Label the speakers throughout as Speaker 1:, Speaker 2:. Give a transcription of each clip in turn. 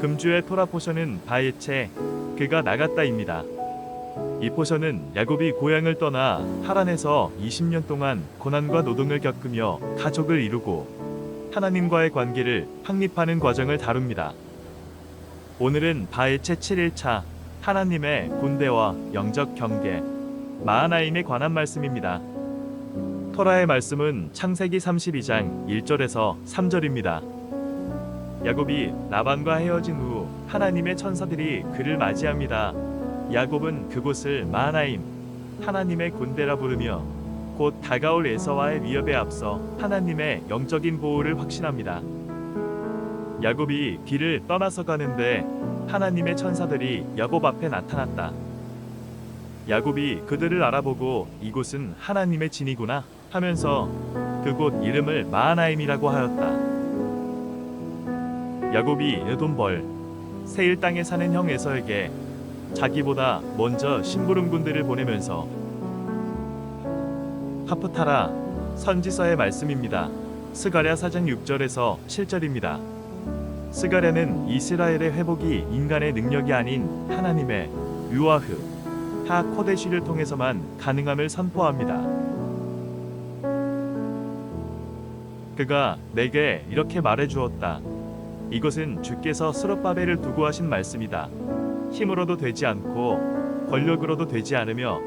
Speaker 1: 금주의 토라 포션은 바에체 그가 나갔다입니다. 이 포션은 야곱이 고향을 떠나 하란에서 20년 동안 고난과 노동을 겪으며 가족을 이루고 하나님과의 관계를 확립하는 과정을 다룹니다. 오늘은 바에체 7일차 하나님의 군대와 영적 경계 마하나임에 관한 말씀입니다. 토라의 말씀은 창세기 32장 1절에서 3절입니다. 야곱이 라반과 헤어진 후 하나님의 천사들이 그를 맞이합니다. 야곱은 그곳을 마하나임 하나님의 군대라 부르며 곧 다가올 에서와의 위협에 앞서 하나님의 영적인 보호를 확신합니다. 야곱이 길을 떠나서 가는데 하나님의 천사들이 야곱 앞에 나타났다. 야곱이 그들을 알아보고 이곳은 하나님의 진이구나 하면서 그곳 이름을 마하나임이라고 하였다. 야곱이 에돔벌 세일 땅에 사는 형 에서에게 자기보다 먼저 심부름군들을 보내면서 하프타라 선지서의 말씀입니다. 스가랴 사장 6절에서 7절입니다. 스가랴는 이스라엘의 회복이 인간의 능력이 아닌 하나님의 유아흐 하 코데시를 통해서만 가능함을 선포합니다. 그가 내게 이렇게 말해 주었다. 이것은 주께서 스룹바벨을 두고 하신 말씀이다. 힘으로도 되지 않고 권력으로도 되지 않으며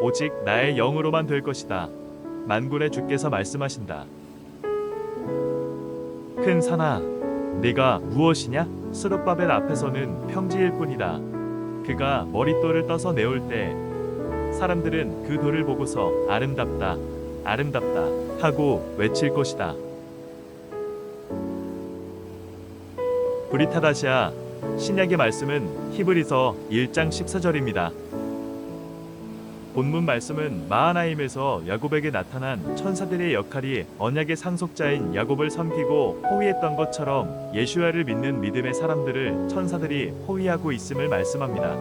Speaker 1: 오직 나의 영으로만 될 것이다. 만군의 주께서 말씀하신다. 큰 산아, 네가 무엇이냐? 스룹바벨 앞에서는 평지일 뿐이다. 그가 머릿돌을 떠서 내올 때 사람들은 그 돌을 보고서 아름답다, 아름답다 하고 외칠 것이다. 브리타다시아 신약의 말씀은 히브리서 1장 14절입니다. 본문 말씀은 마하나임에서 야곱에게 나타난 천사들의 역할이 언약의 상속자인 야곱을 섬기고 호위했던 것처럼 예수야를 믿는 믿음의 사람들을 천사들이 호위하고 있음을 말씀합니다.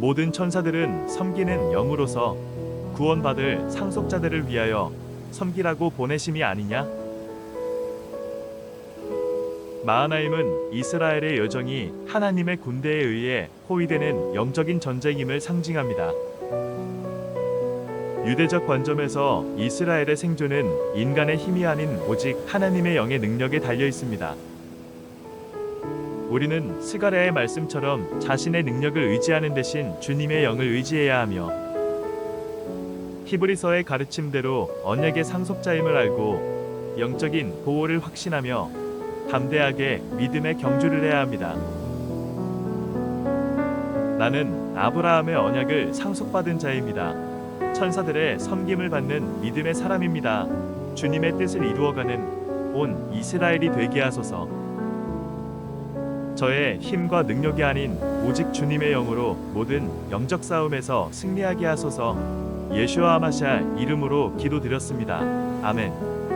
Speaker 1: 모든 천사들은 섬기는 영으로서 구원받을 상속자들을 위하여 섬기라고 보내심이 아니냐? 마하나임은 이스라엘의 여정이 하나님의 군대에 의해 호위되는 영적인 전쟁임을 상징합니다. 유대적 관점에서 이스라엘의 생존은 인간의 힘이 아닌 오직 하나님의 영의 능력에 달려 있습니다. 우리는 스가랴의 말씀처럼 자신의 능력을 의지하는 대신 주님의 영을 의지해야 하며 히브리서의 가르침대로 언약의 상속자임을 알고 영적인 보호를 확신하며 담대하게 믿음의 경주를 해야 합니다. 나는 아브라함의 언약을 상속받은 자입니다. 천사들의 섬김을 받는 믿음의 사람입니다. 주님의 뜻을 이루어가는 온 이스라엘이 되게 하소서. 저의 힘과 능력이 아닌 오직 주님의 영으로 모든 영적 싸움에서 승리하게 하소서. 예수와 아마샤 이름으로 기도드렸습니다. 아멘.